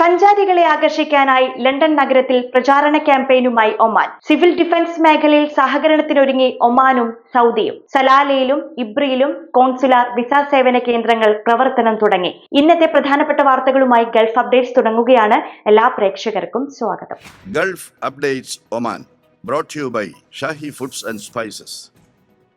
സഞ്ചാരികളെ ആകർഷിക്കാനായി ലണ്ടൻ നഗരത്തിൽ പ്രചാരണ ക്യാമ്പയിനുമായി ഒമാൻ. സിവിൽ ഡിഫൻസ് മേഖലയിൽ സഹകരണത്തിനൊരുങ്ങി ഒമാനും സൗദിയും. സലാലയിലും ഇബ്രിയിലും കോൺസുലാർ വിസ സേവന കേന്ദ്രങ്ങൾ പ്രവർത്തനം തുടങ്ങി. ഇന്നത്തെ പ്രധാനപ്പെട്ട വാർത്തകളുമായി ഗൾഫ് അപ്ഡേറ്റ്സ് തുടങ്ങുകയാണ്. എല്ലാ പ്രേക്ഷകർക്കും സ്വാഗതം. Gulf updates Oman brought to you by foods and spices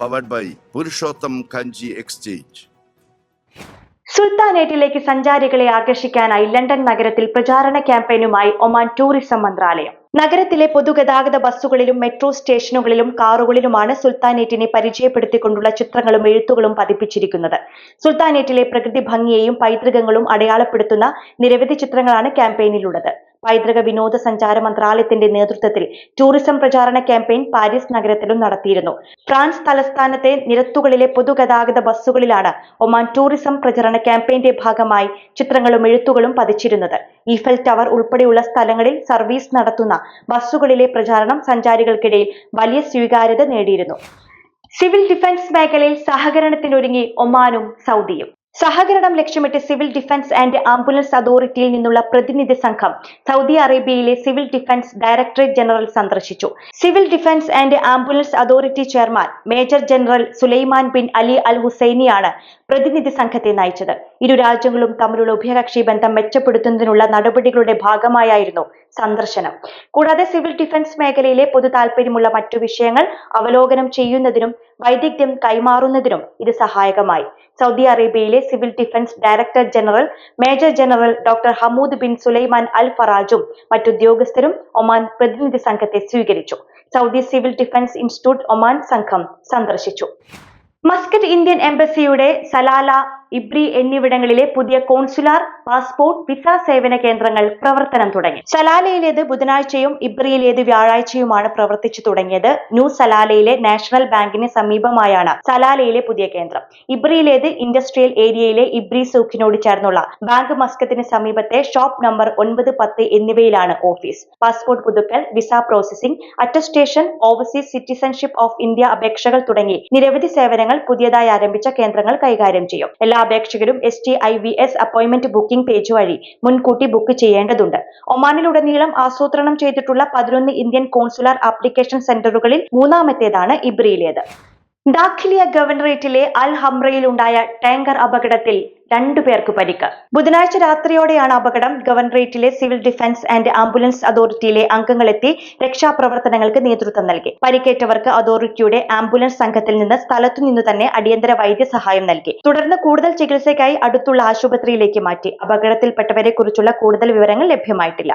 powered by Purushottam Kanji exchange. സുൽത്താനേറ്റിലേക്ക് സഞ്ചാരികളെ ആകർഷിക്കാനായി ലണ്ടൻ നഗരത്തിൽ പ്രചാരണ ക്യാമ്പയിനുമായി ഒമാൻ ടൂറിസം മന്ത്രാലയം. നഗരത്തിലെ പൊതുഗതാഗത ബസ്സുകളിലും മെട്രോ സ്റ്റേഷനുകളിലും കാറുകളിലുമാണ് സുൽത്താനേറ്റിനെ പരിചയപ്പെടുത്തിക്കൊണ്ടുള്ള ചിത്രങ്ങളും എഴുത്തുകളും പതിപ്പിച്ചിരിക്കുന്നത്. സുൽത്താനേറ്റിലെ പ്രകൃതി ഭംഗിയെയും പൈതൃകങ്ങളും അടയാളപ്പെടുത്തുന്ന നിരവധി ചിത്രങ്ങളാണ് ക്യാമ്പയിനിലുള്ളത്. പൈതൃക വിനോദസഞ്ചാര മന്ത്രാലയത്തിന്റെ നേതൃത്വത്തിൽ ടൂറിസം പ്രചാരണ ക്യാമ്പയിൻ പാരീസ് നഗരത്തിലും നടത്തിയിരുന്നു. ഫ്രാൻസ് തലസ്ഥാനത്തെ നിരത്തുകളിലെ പൊതുഗതാഗത ബസ്സുകളിലാണ് ഒമാൻ ടൂറിസം പ്രചരണ ക്യാമ്പയിന്റെ ഭാഗമായി ചിത്രങ്ങളും എഴുത്തുകളും പതിച്ചിരുന്നത്. ഈഫൽ ടവർ ഉൾപ്പെടെയുള്ള സ്ഥലങ്ങളിൽ സർവീസ് നടത്തുന്ന ബസ്സുകളിലെ പ്രചാരണം സഞ്ചാരികൾക്കിടയിൽ വലിയ സ്വീകാര്യത നേടിയിരുന്നു. സിവിൽ ഡിഫൻസ് മേഖലയിൽ സഹകരണത്തിനൊരുങ്ങി ഒമാനും സൗദിയും. സഹകരണം ലക്ഷ്യമിട്ട് സിവിൽ ഡിഫൻസ് ആൻഡ് ആംബുലൻസ് അതോറിറ്റിയിൽ നിന്നുള്ള പ്രതിനിധി സംഘം സൗദി അറേബ്യയിലെ സിവിൽ ഡിഫൻസ് ഡയറക്ടറേറ്റ് ജനറൽ സന്ദർശിച്ചു. Civil defence and ambulance authority chairman major general Sulaiman bin Ali al ഹുസൈനിയാണ് പ്രതിനിധി സംഘത്തെ നയിച്ചത്. ഇരു രാജ്യങ്ങളും തമ്മിലുള്ള ഉഭയകക്ഷി ബന്ധം മെച്ചപ്പെടുത്തുന്നതിനുള്ള നടപടികളുടെ ഭാഗമായായിരുന്നു സന്ദർശനം. കൂടാതെ സിവിൽ ഡിഫൻസ് മേഖലയിലെ പൊതു താൽപര്യമുള്ള മറ്റു വിഷയങ്ങൾ അവലോകനം ചെയ്യുന്നതിനും വൈദഗ്ധ്യം കൈമാറുന്നതിനും ഇത് സഹായകമായി. സൗദി അറേബ്യയിലെ civil defence director general major general doctor Hamoud bin Sulaiman Al ഫറാജും മറ്റുദ്യോഗസ്ഥരും ഒമാൻ പ്രതിനിധി സംഘത്തെ സ്വീകരിച്ചു. Saudi civil defence institute Oman സംഘം സന്ദർശിച്ചു. മസ്കറ്റ് ഇന്ത്യൻ എംബസിയുടെ സലാല ഇബ്രി എന്നിവിടങ്ങളിലെ പുതിയ കോൺസുലാർ പാസ്പോർട്ട് വിസ സേവന കേന്ദ്രങ്ങൾ പ്രവർത്തനം തുടങ്ങി. സലാലയിലേത് ബുധനാഴ്ചയും ഇബ്രിയിലേത് വ്യാഴാഴ്ചയുമാണ് പ്രവർത്തിച്ചു തുടങ്ങിയത്. ന്യൂ സലാലയിലെ നാഷണൽ ബാങ്കിന് സമീപമായാണ് സലാലയിലെ പുതിയ കേന്ദ്രം. ഇബ്രിയിലേത് ഇൻഡസ്ട്രിയൽ ഏരിയയിലെ ഇബ്രി സൂഖിനോട് ചേർന്നുള്ള ബാങ്ക് മസ്കത്തിന് സമീപത്തെ ഷോപ്പ് നമ്പർ ഒൻപത് പത്ത് എന്നിവയിലാണ് ഓഫീസ്. പാസ്പോർട്ട് പുതുക്കൽ visa processing attestation overseas citizenship of India അപേക്ഷകൾ തുടങ്ങി നിരവധി സേവനങ്ങൾ പുതിയതായി ആരംഭിച്ച കേന്ദ്രങ്ങൾ കൈകാര്യം ചെയ്യും. എല്ലാ അപേക്ഷകരും S T I V S appointment booking page വഴി മുൻകൂട്ടി ബുക്ക് ചെയ്യേണ്ടതുണ്ട്. ഒമാനിലുടനീളം ആസൂത്രണം ചെയ്തിട്ടുള്ള പതിനൊന്ന് ഇന്ത്യൻ കോൺസുലാർ ആപ്ലിക്കേഷൻ സെന്ററുകളിൽ മൂന്നാമത്തേതാണ് ഇബ്രിയിലേത്. ദാഖിലിയ ഗവർണറേറ്റിലെ അൽ ഹംറയിൽ ഉണ്ടായ ടാങ്കർ അപകടത്തിൽ രണ്ടു പേർക്ക് പരിക്ക്. ബുധനാഴ്ച രാത്രിയോടെയാണ് അപകടം. ഗവർണറേറ്റിലെ സിവിൽ ഡിഫൻസ് ആൻഡ് ആംബുലൻസ് അതോറിറ്റിയിലെ അംഗങ്ങളെത്തി രക്ഷാപ്രവർത്തനങ്ങൾക്ക് നേതൃത്വം നൽകി. പരിക്കേറ്റവർക്ക് അതോറിറ്റിയുടെ ആംബുലൻസ് സംഘത്തിൽ നിന്ന് സ്ഥലത്തു നിന്നു തന്നെ അടിയന്തര വൈദ്യസഹായം നൽകി. തുടർന്ന് കൂടുതൽ ചികിത്സയ്ക്കായി അടുത്തുള്ള ആശുപത്രിയിലേക്ക് മാറ്റി. അപകടത്തിൽപ്പെട്ടവരെ കുറിച്ചുള്ള കൂടുതൽ വിവരങ്ങൾ ലഭ്യമായിട്ടില്ല.